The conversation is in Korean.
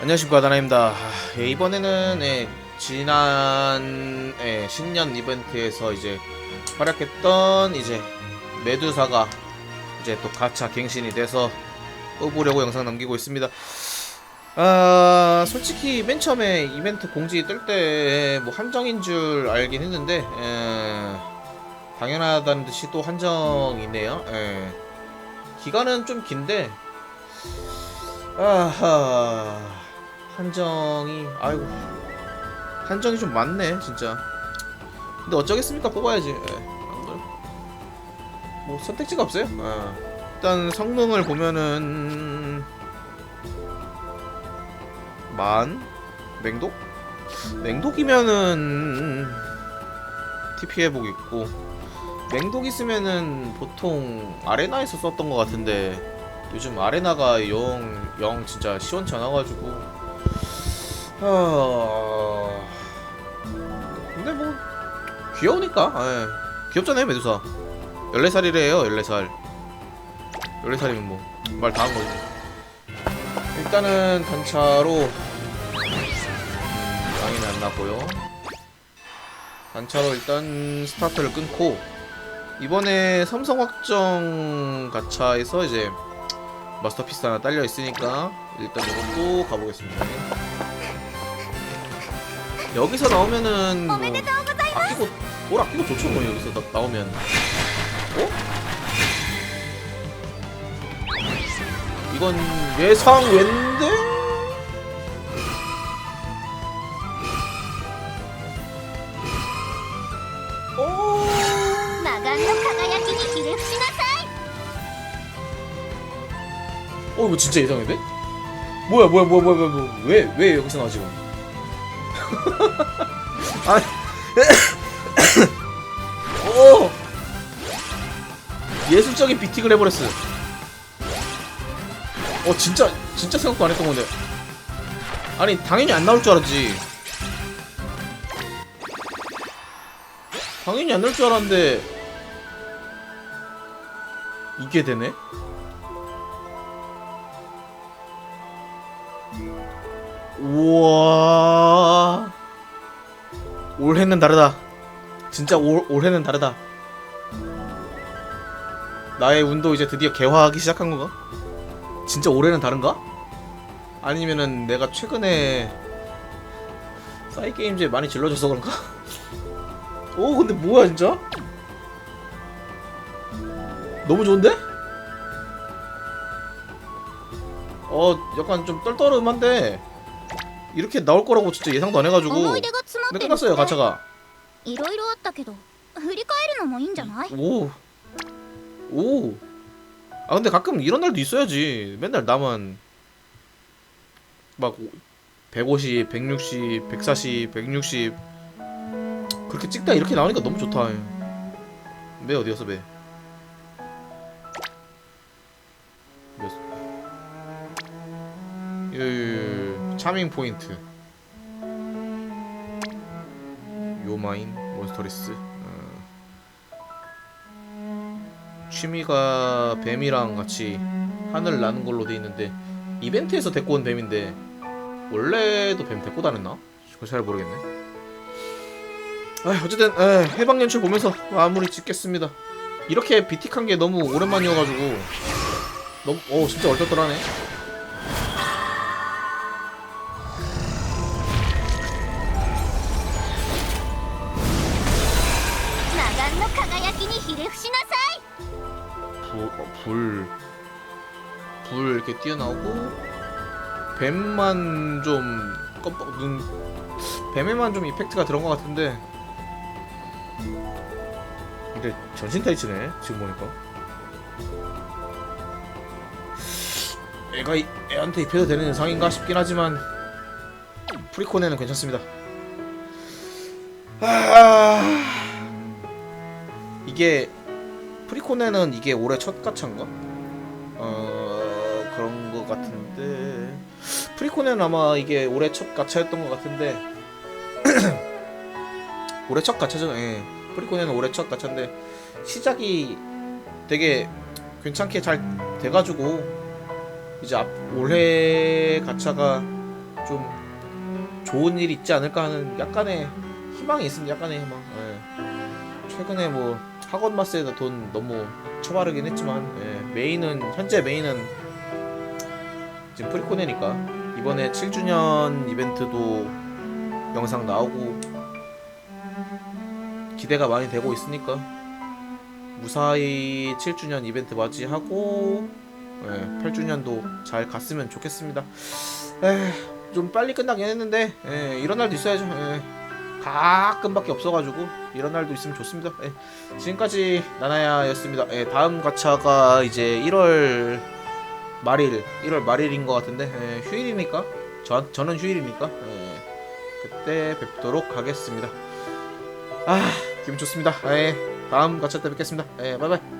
안녕하십니까 다나입니다. 예, 이번에는 예, 지난 예, 신년 이벤트에서 이제 활약했던 이제 메두사가 이제 또 가차 갱신이 돼서 뽑으려고 영상 남기고 있습니다. 아 솔직히 맨 처음에 이벤트 공지 뜰 때 뭐 한정인 줄 알긴 했는데 예, 당연하다는 듯이 또 한정이네요. 예. 기간은 좀 긴데 아하 한정이. 아이고. 한정이 좀 많네 진짜. 근데 어쩌겠습니까? 뽑아야지. 예. 뭐 선택지가 없어요? 예. 일단 성능을 보면은 만 맹독? 맹독이면은 TP 회복 있고 맹독 있으면은 보통 아레나에서 썼던 것 같은데 요즘 아레나가 영, 영 진짜 시원치 않아가지고 하... 근데 뭐 귀여우니까 예. 귀엽잖아요 메두사. 14살이래요 14살. 14살이면 뭐 말 다 한 거지. 일단은 단차로 양이 안 나고요. 단차로 일단 스타트를 끊고 이번에 삼성 확정 가차에서 이제 마스터피스 하나 딸려 있으니까 일단 이것도 가보겠습니다. 여기서 나오면은 뭐 아끼고 뭘 아끼고 좋죠 뭐 여기서 나, 나오면 어? 이건 예상 웬데? 어? 어 이거 진짜 예상인데? 뭐야 뭐야 뭐야 뭐야 뭐야 왜 왜 여기서 나와 지금? 아니 오 예술적인 비틱을 해버렸어. 어 진짜 진짜 생각도 안 했던 건데. 아니 당연히 안 나올 줄 알았지. 당연히 안 나올 줄 알았는데 이게 되네? 우와 올해는 다르다. 진짜 올, 올해는 다르다. 나의 운도 이제 드디어 개화하기 시작한 건가? 진짜 올해는 다른가? 아니면은 내가 최근에 사이 게임즈에 많이 질러줘서 그런가? 오 근데 뭐야 진짜? 너무 좋은데? 어 약간 좀 떨떠름한데 이렇게 나올 거라고 진짜 예상도 안 해가지고 근데 てる 끝났어요 가차가 いろいろあったけど振り返るのもいいんじゃない 오. 오. 아 근데 가끔 이런 날도 있어야지. 맨날 나만 막 150, 160, 140, 160 그렇게 찍다 이렇게 나오니까 너무 좋다. 매 어디였어 매? 몇? 예, 차밍 포인트. 요마인 몬스터리스. 어. 취미가 뱀이랑 같이 하늘 나는 걸로 돼 있는데 이벤트에서 데리고 온 뱀인데 원래도 뱀 데리고 다녔나? 그거 잘 모르겠네. 아 어쨌든 에, 해방 연출 보면서 마무리 짓겠습니다. 이렇게 비틱한 게 너무 오랜만이어가지고 너무 어 진짜 얼떨떨하네. 眼の輝きにひれ伏しなさい 불, 어, 불, 불 이렇게 뛰어나오고 뱀만 좀 껌뻑 눈 뱀에만 좀 이펙트가 들어간 것 같은데 근데 전신 타이츠네 지금 보니까 애가 이- 애한테 입혀도 되는 상인가 싶긴 하지만 프리코네는 괜찮습니다 아... 이게 프리코네는 이게 올해 첫 가차인가? 어 그런 것 같은데 프리코네는 아마 이게 올해 첫 가차였던 것 같은데 올해 첫 가차죠. 예. 프리코네는 올해 첫 가차인데 시작이 되게 괜찮게 잘 돼가지고 이제 앞 올해 가차가 좀 좋은 일이 있지 않을까 하는 약간의 희망이 있습니다. 약간의 희망. 예. 최근에 뭐 학원 마스에다 돈 너무 처바르긴 했지만 예. 메인은 현재 메인은 지금 프리코네니까 이번에 7주년 이벤트도 영상 나오고 기대가 많이 되고 있으니까 무사히 7주년 이벤트 맞이하고 예, 8주년도 잘 갔으면 좋겠습니다. 에, 좀 빨리 끝나긴 했는데 예, 이런 날도 있어야죠. 예, 가끔밖에 없어가지고 이런 날도 있으면 좋습니다. 예, 지금까지 나나야였습니다. 예, 다음 가차가 이제 1월 말일, 1월 말일인 것 같은데 예, 휴일이니까 저, 저는 휴일이니까 예, 그때 뵙도록 하겠습니다. 아 기분 좋습니다. 예, 다음 가차 때 뵙겠습니다. 예, 바이바이.